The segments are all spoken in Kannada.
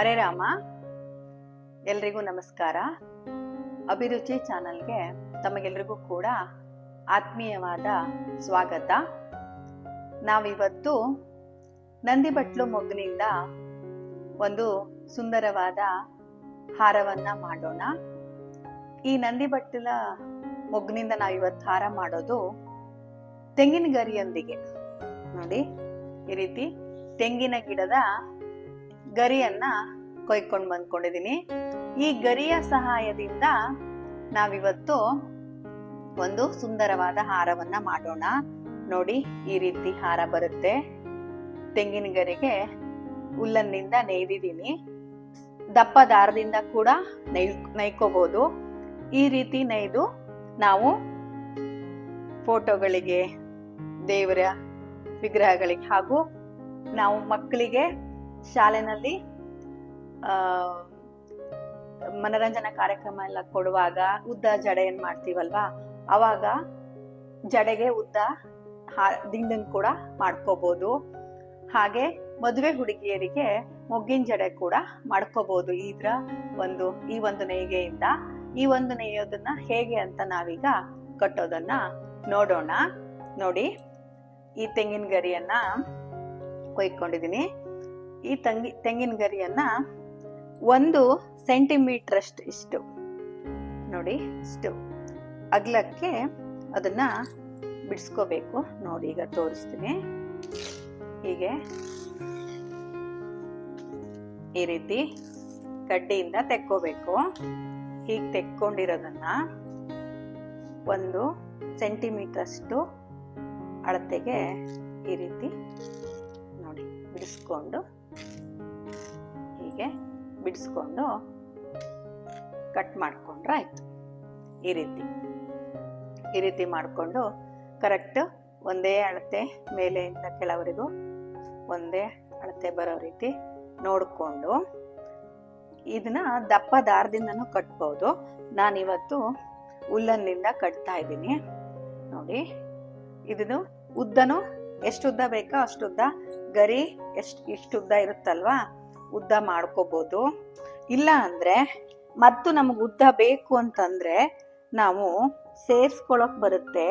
ಹರೇ ರಾಮ. ಎಲ್ರಿಗೂ ನಮಸ್ಕಾರ. ಅಭಿರುಚಿ ಚಾನಲ್ಗೆ ತಮಗೆಲ್ರಿಗೂ ಕೂಡ ಆತ್ಮೀಯವಾದ ಸ್ವಾಗತ. ನಾವಿವತ್ತು ನಂದಿ ಬಟ್ಲು ಮೊಗ್ಗಿನಿಂದ ಒಂದು ಸುಂದರವಾದ ಹಾರವನ್ನ ಮಾಡೋಣ. ಈ ನಂದಿಬಟ್ಟಲ ಮೊಗ್ಗಿನಿಂದ ನಾವಿವತ್ತು ಹಾರ ಮಾಡೋದು ತೆಂಗಿನ ಗರಿಯೊಂದಿಗೆ. ನೋಡಿ, ಈ ರೀತಿ ತೆಂಗಿನ ಗಿಡದ ಗರಿಯನ್ನ ಕೊಯ್ಕೊಂಡು ಬಂದ್ಕೊಂಡಿದ್ದೀನಿ ಈ ಗರಿಯ ಸಹಾಯದಿಂದ ನಾವಿವತ್ತು ಒಂದು ಸುಂದರವಾದ ಹಾರವನ್ನ ಮಾಡೋಣ. ನೋಡಿ, ಈ ರೀತಿ ಹಾರ ಬರುತ್ತೆ. ತೆಂಗಿನ ಗರಿಗೆ ಹುಲ್ಲನ್ನಿಂದ ನೇಯ್ದಿದ್ದೀನಿ ದಪ್ಪ ದಾರದಿಂದ ಕೂಡ ನೈ ನೈಕೋಬಹುದು ಈ ರೀತಿ ನೈದು ನಾವು ಫೋಟೋಗಳಿಗೆ, ದೇವರ ವಿಗ್ರಹಗಳಿಗೆ ಹಾಗೂ ನಾವು ಮಕ್ಕಳಿಗೆ ಶಾಲೆನಲ್ಲಿ ಮನರಂಜನಾ ಕಾರ್ಯಕ್ರಮ ಎಲ್ಲ ಕೊಡುವಾಗ ಉದ್ದ ಜಡೆ ಏನ್ ಮಾಡ್ತೀವಲ್ವಾ? ಅವಾಗ ಜಡೆಗೆ ಉದ್ದ ದಿಂಡನ್ ಕೂಡ ಮಾಡ್ಕೋಬಹುದು ಹಾಗೆ ಮದುವೆ ಹುಡುಗಿಯರಿಗೆ ಮೊಗ್ಗಿನ ಜಡೆ ಕೂಡ ಮಾಡ್ಕೋಬಹುದು ಇದ್ರ ಒಂದು, ಈ ಒಂದು ನೇಯ್ಗೆಯಿಂದ. ಈ ಒಂದು ನೇಯೋದನ್ನ ಹೇಗೆ ಅಂತ ನಾವೀಗ ಕಟ್ಟೋದನ್ನ ನೋಡೋಣ. ನೋಡಿ, ಈ ತೆಂಗಿನ ಗರಿಯನ್ನ ಕೊಯ್ಕೊಂಡಿದ್ದೀನಿ ಈ ತಂಗಿ, ತೆಂಗಿನ ಗರಿಯನ್ನ ಒಂದು ಸೆಂಟಿಮೀಟ್ರಷ್ಟು ಇಷ್ಟು. ನೋಡಿ, ಇಷ್ಟು. ಅಗ್ಲಕ್ಕೆ ಅದನ್ನ ಬಿಡಿಸ್ಕೋಬೇಕು. ನೋಡಿ, ಈಗ ತೋರಿಸ್ತೀನಿ. ಹೀಗೆ. ಈ ರೀತಿ ಕಡ್ಡಿಯಿಂದ ತೆಕ್ಕೋಬೇಕು. ಹೀಗೆ ತೆಕ್ಕೊಂಡಿರೋದನ್ನ ಒಂದು ಸೆಂಟಿಮೀಟ್ರಷ್ಟು ಅಳತೆಗೆ ಈ ರೀತಿ ನೋಡಿ, ಬಿಡಿಸ್ಕೊಂಡು ಬಿಡಿಸ್ಕೊಂಡು ಕಟ್ ಮಾಡ್ಕೊಂಡ್ರೆ ಆಯ್ತು. ಈ ರೀತಿ. ಈ ರೀತಿ ಮಾಡಿಕೊಂಡು ಕರೆಕ್ಟ್ ಒಂದೇ ಅಳತೆ ಮೇಲೆಯಿಂದ ಕೆಳವರೆಗೂ ಒಂದೇ ಅಳತೆ ಬರೋ ರೀತಿ ನೋಡಿಕೊಂಡು ಇದನ್ನ ದಪ್ಪ ದಾರದಿಂದನೂ ಕಟ್ಬೋದು. ನಾನಿವತ್ತು ಉಲ್ಲನ್ನಿಂದ ಕಟ್ತಾ ಇದ್ದೀನಿ. ನೋಡಿ, ಇದನ್ನು ಉದ್ದನೂ ಎಷ್ಟು ಉದ್ದ ಬೇಕೋ ಅಷ್ಟು ಉದ್ದ, ಗರಿ ಎಷ್ಟು, ಇಷ್ಟು ಉದ್ದ ಇರುತ್ತಲ್ವಾ? ಉದ್ದ ಮಾಡ್ಕೋಬಹುದು ಇಲ್ಲ ಅಂದ್ರೆ ಮತ್ತು ನಮಗೆ ಉದ್ದ ಬೇಕು ಅಂತಂದ್ರೆ ನಾವು ಸೇರ್ಸ್ಕೊಳಕ್ ಬರುತ್ತೆ.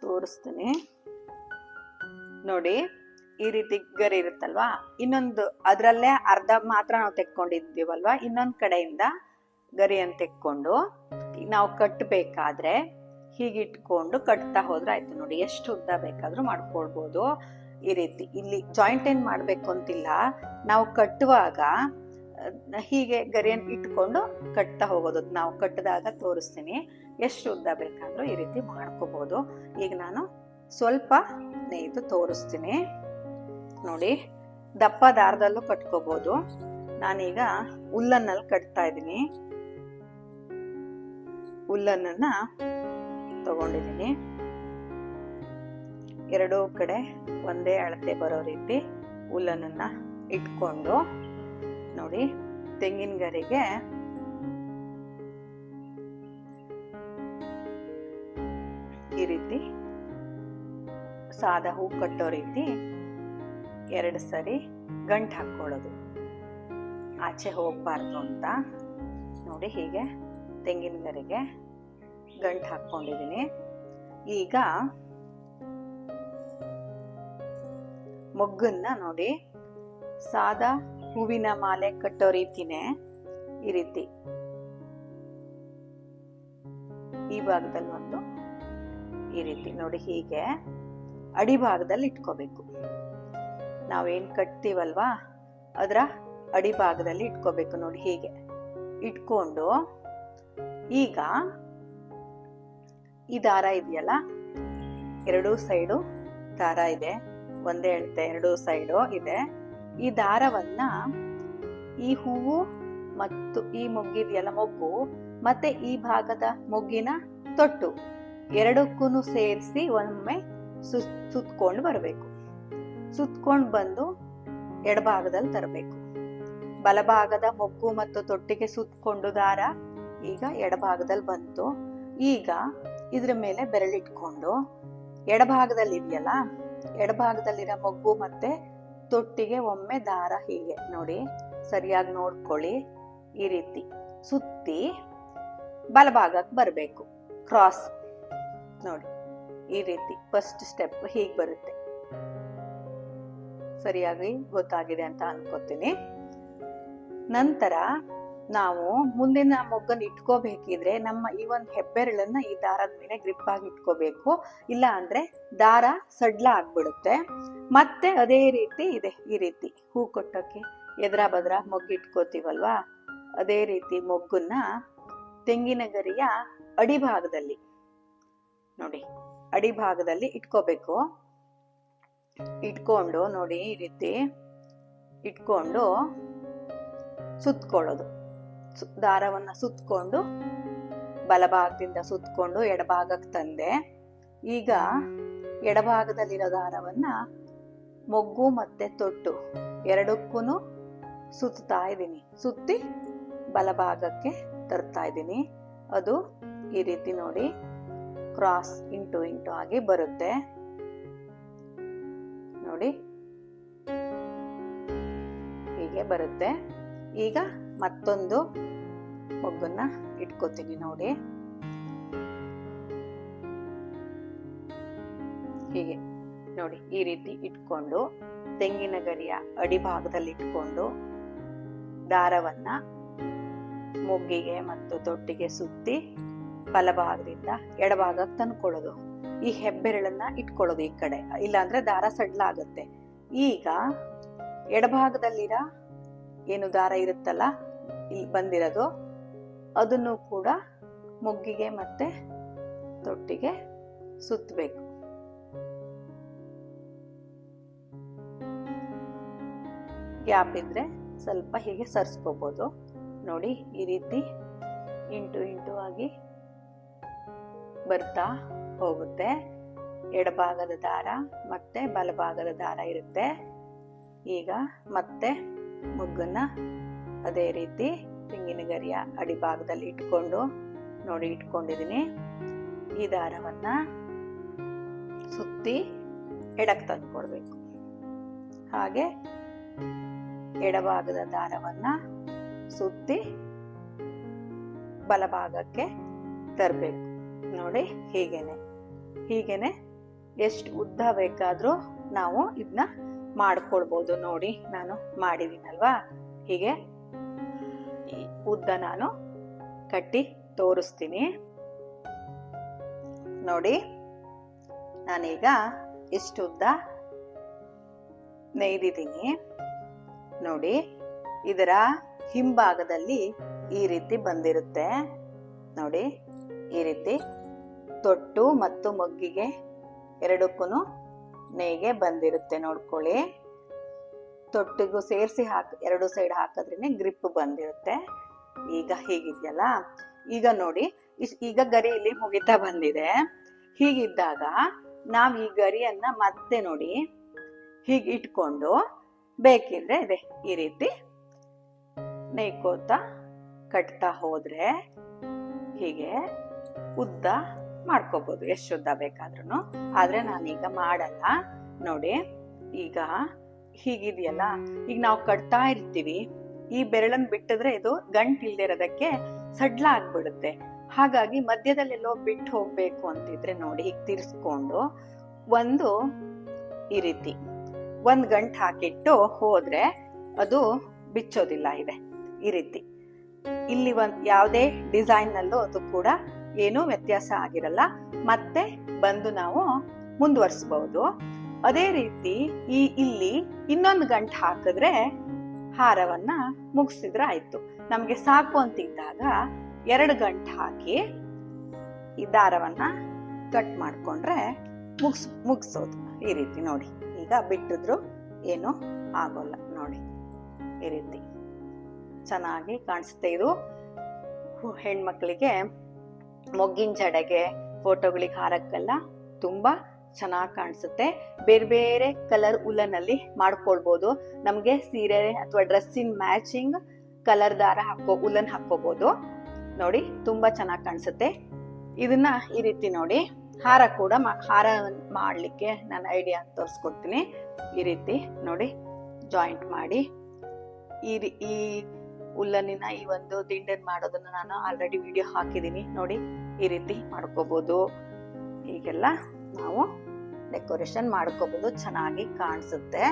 ತೋರಿಸ್ತೀನಿ. ನೋಡಿ, ಈ ರೀತಿ ಗರಿ ಇರುತ್ತಲ್ವಾ? ಇನ್ನೊಂದು, ಅದರಲ್ಲೇ ಅರ್ಧ ಮಾತ್ರ ನಾವು ತೆಕ್ಕೊಂಡಿದ್ದೀವಲ್ವಾ? ಇನ್ನೊಂದ್ ಕಡೆಯಿಂದ ಗರಿಯನ್ನು ತೆಕ್ಕೊಂಡು, ನಾವು ಕಟ್ಟಬೇಕಾದ್ರೆ ಹೀಗಿಟ್ಕೊಂಡು ಕಟ್ತಾ ಹೋದ್ರೆ ಆಯ್ತು ನೋಡಿ, ಎಷ್ಟು ಉದ್ದ ಬೇಕಾದ್ರೂ ಮಾಡ್ಕೊಳ್ಬೋದು. ಈ ರೀತಿ. ಇಲ್ಲಿ ಜಾಯಿಂಟ್ ಏನು ಮಾಡಬೇಕು ಅಂತಿಲ್ಲ. ನಾವು ಕಟ್ಟುವಾಗ ಹೀಗೆ ಗರಿಯನ್ನು ಇಟ್ಕೊಂಡು ಕಟ್ತಾ ಹೋಗೋದು. ನಾವು ಕಟ್ಟಿದಾಗ ತೋರಿಸ್ತೀನಿ. ಎಷ್ಟು ಉದ್ದ ಬೇಕಾದರೂ ಈ ರೀತಿ ಮಾಡ್ಕೋಬಹುದು ಈಗ ನಾನು ಸ್ವಲ್ಪ ನೇಯ್ದು ತೋರಿಸ್ತೀನಿ. ನೋಡಿ ದಪ್ಪ ದಾರದಲ್ಲೂ ಕಟ್ಕೋಬೋದು. ನಾನೀಗ ಹುಲ್ಲನ್ನಲ್ಲಿ ಕಟ್ತಾ ಇದ್ದೀನಿ. ಉಲ್ಲನ್ನ ತಗೊಂಡಿದ್ದೀನಿ. ಎರಡೂ ಕಡೆ ಒಂದೇ ಅಳತೆ ಬರೋ ರೀತಿ ಉಲ್ಲನನ್ನ ಇಟ್ಕೊಂಡು ನೋಡಿ ತೆಂಗಿನ ಗರಿಗೆ ಈ ರೀತಿ ಸಾದಾ ಹೂ ಕಟ್ಟೋ ರೀತಿ ಎರಡು ಸರಿ ಗಂಟು ಹಾಕೊಳ್ಳೋದು ಆಚೆ ಹೋಗಬಾರ್ದು ಅಂತ ನೋಡಿ ಹೀಗೆ ತೆಂಗಿನ ಗರಿಗೆ ಗಂಟು ಹಾಕ್ಕೊಂಡಿದ್ದೀನಿ. ಈಗ ಮೊಗ್ಗನ್ನ ನೋಡಿ ಸಾದಾ ಹೂವಿನ ಮಾಲೆ ಕಟ್ಟೋ ರೀತಿನೇ ಈ ರೀತಿ. ಈ ಭಾಗದಲ್ಲಿ ಒಂದು ಈ ರೀತಿ ನೋಡಿ ಹೀಗೆ ಅಡಿಭಾಗದಲ್ಲಿ ಇಟ್ಕೋಬೇಕು. ನಾವೇನ್ ಕಟ್ತೀವಲ್ವಾ? ಅದರ ಅಡಿಭಾಗದಲ್ಲಿ ಇಟ್ಕೋಬೇಕು ನೋಡಿ ಹೀಗೆ. ಇಟ್ಕೊಂಡು ಈಗ ಈ ದಾರ ಇದೆಯಲ್ಲ? ಎರಡೂ ಸೈಡು ದಾರ ಇದೆ. ಒಂದೇ ಎರಡು ಸೈಡು ಇದೆ. ಈ ದಾರವನ್ನ ಈ ಹೂವು ಮತ್ತು ಈ ಮೊಗ್ಗಿದೆಯಲ್ಲ ಮೊಗ್ಗು, ಮತ್ತೆ ಈ ಭಾಗದ ಮೊಗ್ಗಿನ ತೊಟ್ಟು ಎರಡಕ್ಕೂ ಸೇರಿಸಿ ಒಮ್ಮೆ ಸುತ್ ಸುತ್ಕೊಂಡು ಬರಬೇಕು. ಸುತ್ಕೊಂಡು ಬಂದು ಎಡಭಾಗದಲ್ಲಿ ತರಬೇಕು. ಬಲಭಾಗದ ಮೊಗ್ಗು ಮತ್ತು ತೊಟ್ಟಿಗೆ ಸುತ್ಕೊಂಡು ದಾರ ಈಗ ಎಡಭಾಗದಲ್ಲಿ ಬಂತು. ಈಗ ಇದ್ರ ಮೇಲೆ ಬೆರಳಿಟ್ಕೊಂಡು ಎಡಭಾಗದಲ್ಲಿ ಇದೆಯಲ್ಲ ಎಡಭಾಗದಲ್ಲಿರೋ ಮೊಗ್ಗು ಮತ್ತೆ ತೊಟ್ಟಿಗೆ ಒಮ್ಮೆ ದಾರ ಹೀಗೆ. ನೋಡಿ, ಸರಿಯಾಗಿ ನೋಡ್ಕೊಳ್ಳಿ. ಈ ರೀತಿ ಸುತ್ತಿ ಬಲಭಾಗಕ್ಕೆ ಬರಬೇಕು. ಕ್ರಾಸ್ ನೋಡಿ, ಈ ರೀತಿ ಫಸ್ಟ್ ಸ್ಟೆಪ್ ಹೀಗೆ ಬರುತ್ತೆ. ಸರಿಯಾಗಿ ಗೊತ್ತಾಗಿದೆ ಅಂತ ಅನ್ಕೋತೀನಿ. ನಂತರ ನಾವು ಮುಂದಿನ ಮೊಗ್ಗನ್ನು ಇಟ್ಕೋಬೇಕಿದ್ರೆ ನಮ್ಮ ಈ ಒಂದು ಹೆಬ್ಬೆರಳನ್ನ ಈ ದಾರದ ಮೇಲೆ ಗ್ರಿಪ್ ಆಗಿ ಇಟ್ಕೋಬೇಕು. ಇಲ್ಲ ಅಂದ್ರೆ ದಾರ ಸಡ್ಲ ಆಗ್ಬಿಡುತ್ತೆ. ಮತ್ತೆ ಅದೇ ರೀತಿ ಇದೆ, ಈ ರೀತಿ ಹೂ ಕೊಟ್ಟೋಕೆ ಎದ್ರ ಬದ್ರ ಮೊಗ್ಗು ಇಟ್ಕೋತೀವಲ್ವಾ? ಅದೇ ರೀತಿ ಮೊಗ್ಗನ್ನ ತೆಂಗಿನ ಗರಿಯ ಅಡಿಭಾಗದಲ್ಲಿ ನೋಡಿ, ಅಡಿಭಾಗದಲ್ಲಿ ಇಟ್ಕೋಬೇಕು. ಇಟ್ಕೊಂಡು ನೋಡಿ, ಈ ರೀತಿ ಇಟ್ಕೊಂಡು ಸುತ್ಕೊಳ್ಳೋದು. ಸು- ದಾರವನ್ನ ಸುತ್ತಕೊಂಡು ಬಲಭಾಗದಿಂದ ಸುತ್ತಕೊಂಡು ಎಡಭಾಗಕ್ಕೆ ತಂದೆ. ಈಗ ಎಡಭಾಗದಲ್ಲಿರೋ ದಾರವನ್ನು ಮೊಗ್ಗು ಮತ್ತೆ ತೊಟ್ಟು ಎರಡಕ್ಕೂ ಸುತ್ತಾ ಇದ್ದೀನಿ. ಸುತ್ತಿ ಬಲಭಾಗಕ್ಕೆ ತರ್ತಾ ಇದ್ದೀನಿ. ಅದು ಈ ರೀತಿ ನೋಡಿ ಕ್ರಾಸ್ ಇಂಟು ಇಂಟು ಆಗಿ ಬರುತ್ತೆ. ನೋಡಿ ಹೀಗೆ ಬರುತ್ತೆ. ಈಗ ಮತ್ತೊಂದು ಮೊಗ್ಗನ್ನ ಇಟ್ಕೋತೀನಿ ನೋಡಿ. ಹೀಗೆ ನೋಡಿ, ಈ ರೀತಿ ಇಟ್ಕೊಂಡು ತೆಂಗಿನ ಗರಿಯ ಅಡಿಭಾಗದಲ್ಲಿ ಇಟ್ಕೊಂಡು ದಾರವನ್ನ ಮೊಗ್ಗಿಗೆ ಮತ್ತು ತೊಟ್ಟಿಗೆ ಸುತ್ತಿ ಬಲಭಾಗದಿಂದ ಎಡಭಾಗಕ್ಕೆ ತಂದ್ಕೊಳ್ಳೋದು. ಈ ಹೆಬ್ಬೆರಳನ್ನ ಇಟ್ಕೊಳ್ಳೋದು ಈ ಕಡೆ. ಇಲ್ಲಾಂದ್ರೆ ದಾರ ಸಡ್ಲ ಆಗುತ್ತೆ ಈಗ ಎಡಭಾಗದಲ್ಲಿರ ಏನು ದಾರ ಇರುತ್ತಲ್ಲ ಇಲ್ಲಿ ಬಂದಿರೋದು. ಅದನ್ನು ಕೂಡ ಮೊಗ್ಗಿಗೆ ಮತ್ತೆ ತೊಟ್ಟಿಗೆ ಸುತ್ತಬೇಕು ಗ್ಯಾಪ್ ಇದ್ರೆ ಸ್ವಲ್ಪ ಹೀಗೆ ಸರ್ಸ್ಕೋಬಹುದು ನೋಡಿ, ಈ ರೀತಿ ಇಂಟು ಇಂಟು ಆಗಿ ಬರ್ತಾ ಹೋಗುತ್ತೆ. ಎಡಭಾಗದ ದಾರ ಮತ್ತೆ ಬಲಭಾಗದ ದಾರ ಇರುತ್ತೆ. ಈಗ ಮತ್ತೆ ಮುಗ್ಗನ್ನ ಅದೇ ರೀತಿ ತೆಂಗಿನ ಗರಿಯ ಅಡಿಭಾಗದಲ್ಲಿ ಇಟ್ಕೊಂಡು ನೋಡಿ ಇಟ್ಕೊಂಡಿದ್ದೀನಿ. ಈ ದಾರವನ್ನ ಸುತ್ತಿ ಎಡಕ್ಕೆ ತಂದ್ಕೊಡ್ಬೇಕು ಹಾಗೆ ಎಡಭಾಗದ ದಾರವನ್ನ ಸುತ್ತಿ ಬಲಭಾಗಕ್ಕೆ ತರಬೇಕು. ನೋಡಿ ಹೀಗೇನೆ. ಹೀಗೇನೆ ಎಷ್ಟು ಉದ್ದ ಬೇಕಾದರೂ ನಾವು ಇದನ್ನ ಮಾಡ್ಕೊಳ್ಬೋದು. ನೋಡಿ ನಾನು ಮಾಡಿದ್ದೀನಲ್ವಾ ಹೀಗೆ ಉದ್ದ ನಾನು ಕಟ್ಟಿ ತೋರಿಸ್ತೀನಿ. ನೋಡಿ, ನಾನೀಗ ಇಷ್ಟು ಉದ್ದ ನೇಯ್ದಿದ್ದೀನಿ. ನೋಡಿ, ಇದರ ಹಿಂಭಾಗದಲ್ಲಿ ಈ ರೀತಿ ಬಂದಿರುತ್ತೆ. ನೋಡಿ, ಈ ರೀತಿ ತೊಟ್ಟು ಮತ್ತು ಮೊಗ್ಗಿಗೆ ಎರಡಕ್ಕೂ ನೇಯ್ಗೆ ಬಂದಿರುತ್ತೆ, ನೋಡ್ಕೊಳ್ಳಿ. ತೊಟ್ಟಿಗೂ ಸೇರಿಸಿ ಹಾಕಿ, ಎರಡು ಸೈಡ್ ಹಾಕಿದ್ರೇ ಗ್ರಿಪ್ ಬಂದಿರುತ್ತೆ. ಈಗ ಹೀಗಿದೆಯಲ್ಲ? ಈಗ ನೋಡಿ ಈಗ ಗರಿ ಇಲ್ಲಿ ಮುಗಿತಾ ಬಂದಿದೆ. ಹೀಗಿದ್ದಾಗ ನಾವು ಈ ಗರಿಯನ್ನ ಮತ್ತೆ ನೋಡಿ, ಹೀಗೆ ಇಟ್ಕೊಂಡು ಬೇಕಿದ್ರೆ ಇದೆ, ಈ ರೀತಿ ನೇಯ್ಕೋತ ಕಟ್ತಾ ಹೋದ್ರೆ ಹೀಗೆ ಉದ್ದ ಮಾಡ್ಕೋಬಹುದು ಎಷ್ಟು ಉದ್ದ ಬೇಕಾದ್ರೂ ಆದ್ರೆ ನಾನೀಗ ಮಾಡಲ್ಲ. ನೋಡಿ, ಈಗ ಹೀಗಿದೆಯಲ್ಲ? ಈಗ ನಾವು ಕಟ್ತಾ ಇರ್ತೀವಿ ಈ ಬೆರಳನ್ ಬಿಟ್ಟಿದ್ರೆ ಇದು ಗಂಟು ಇಲ್ದಿರೋದಕ್ಕೆ ಸಡ್ಲ ಆಗ್ಬಿಡುತ್ತೆ. ಹಾಗಾಗಿ ಮಧ್ಯದಲ್ಲೆಲ್ಲೋ ಬಿಟ್ಟು ಹೋಗ್ಬೇಕು ಅಂತಿದ್ರೆ ನೋಡಿ ಹೀಗೆ ತಿರ್ಸ್ಕೊಂಡು ಒಂದು ಈ ರೀತಿ ಒಂದ್ ಗಂಟು ಹಾಕಿಟ್ಟು ಹೋದ್ರೆ ಅದು ಬಿಚ್ಚೋದಿಲ್ಲ ಇದೆ ಈ ರೀತಿ. ಇಲ್ಲಿ ಒಂದ್ ಯಾವುದೇ ಡಿಸೈನ್ ನಲ್ಲೂ ಅದು ಕೂಡ ಏನೂ ವ್ಯತ್ಯಾಸ ಆಗಿರಲ್ಲ. ಮತ್ತೆ ಬಂದು ನಾವು ಮುಂದುವರಿಸಬಹುದು ಅದೇ ರೀತಿ ಈ ಇಲ್ಲಿ ಇನ್ನೊಂದು ಗಂಟು ಹಾಕಿದ್ರೆ ಹಾರವನ್ನ ಮುಗಿಸಿದ್ರೆ ಆಯ್ತು. ನಮ್ಗೆ ಸಾಕು ಅಂತಿದ್ದಾಗ ಎರಡು ಗಂಟು ಹಾಕಿ ಈ ದಾರವನ್ನ ಕಟ್ ಮಾಡ್ಕೊಂಡ್ರೆ ಮುಗಿಸ್, ಮುಗಿಸೋದು. ಈ ರೀತಿ ನೋಡಿ. ಈಗ ಬಿಟ್ಟಿದ್ರು ಏನು ಆಗೋಲ್ಲ ನೋಡಿ. ಈ ರೀತಿ ಚೆನ್ನಾಗಿ ಕಾಣಿಸುತ್ತೆ ಇದು. ಹೆಣ್ಮಕ್ಳಿಗೆ ಮೊಗ್ಗಿನ ಜಡೆಗೆ ಫೋಟೋಗಳಿಗೆ ಹಾರಕ್ಕೆಲ್ಲ ತುಂಬಾ ಚೆನ್ನಾಗಿ ಕಾಣಿಸುತ್ತೆ. ಬೇರೆ ಬೇರೆ ಕಲರ್ ಉಲನಲ್ಲಿ ಮಾಡ್ಕೊಳ್ಬೋದು. ನಮಗೆ ಸೀರೆ ಅಥವಾ ಡ್ರೆಸ್ಸಿನ ಮ್ಯಾಚಿಂಗ್ ಕಲರ್ ದಾರ ಹಾಕೋ ಉಲನ್ ಹಾಕೋಬಹುದು ನೋಡಿ, ತುಂಬಾ ಚೆನ್ನಾಗಿ ಕಾಣಿಸುತ್ತೆ. ಇದನ್ನ ಈ ರೀತಿ ನೋಡಿ, ಹಾರ ಕೂಡ ಹಾರ ಮಾಡ್ಲಿಕ್ಕೆ ನಾನು ಐಡಿಯಾ ತೋರಿಸ್ಕೊಡ್ತೀನಿ. ಈ ರೀತಿ ನೋಡಿ ಜಾಯಿಂಟ್ ಮಾಡಿ. ಈ ಈ ಉಲ್ಲನಿನ ಈ ಒಂದು ದಿಂಡನ್ ಮಾಡೋದನ್ನ ನಾನು ಆಲ್ರೆಡಿ ವಿಡಿಯೋ ಹಾಕಿದ್ದೀನಿ ನೋಡಿ, ಈ ರೀತಿ ಮಾಡ್ಕೋಬಹುದು ಹೀಗೆಲ್ಲ ನಾವು ಡೆಕೋರೇಷನ್ ಮಾಡ್ಕೋಬಹುದು ಚೆನ್ನಾಗಿ ಕಾಣಿಸುತ್ತೆ.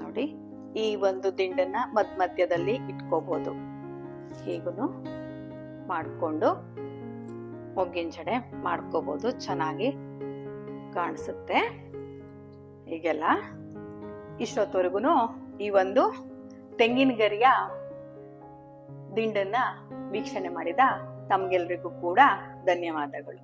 ನೋಡಿ, ಈ ಒಂದು ದಿಂಡನ್ನ ಮಧ್ಯ ಮಧ್ಯದಲ್ಲಿ ಇಟ್ಕೋಬಹುದು ಹೀಗೂ ಮಾಡಿಕೊಂಡು ಮೊಗ್ಗಿನ ಜಡೆ ಮಾಡ್ಕೋಬಹುದು ಚೆನ್ನಾಗಿ ಕಾಣಿಸುತ್ತೆ. ಹೀಗೆಲ್ಲ ಇಷ್ಟೊತ್ತವರೆಗೂ ಈ ಒಂದು ತೆಂಗಿನ ಗರಿಯ ದಿಂಡನ್ನ ವೀಕ್ಷಣೆ ಮಾಡಿದ ತಮ್ಗೆಲ್ರಿಗೂ ಕೂಡ ಧನ್ಯವಾದಗಳು.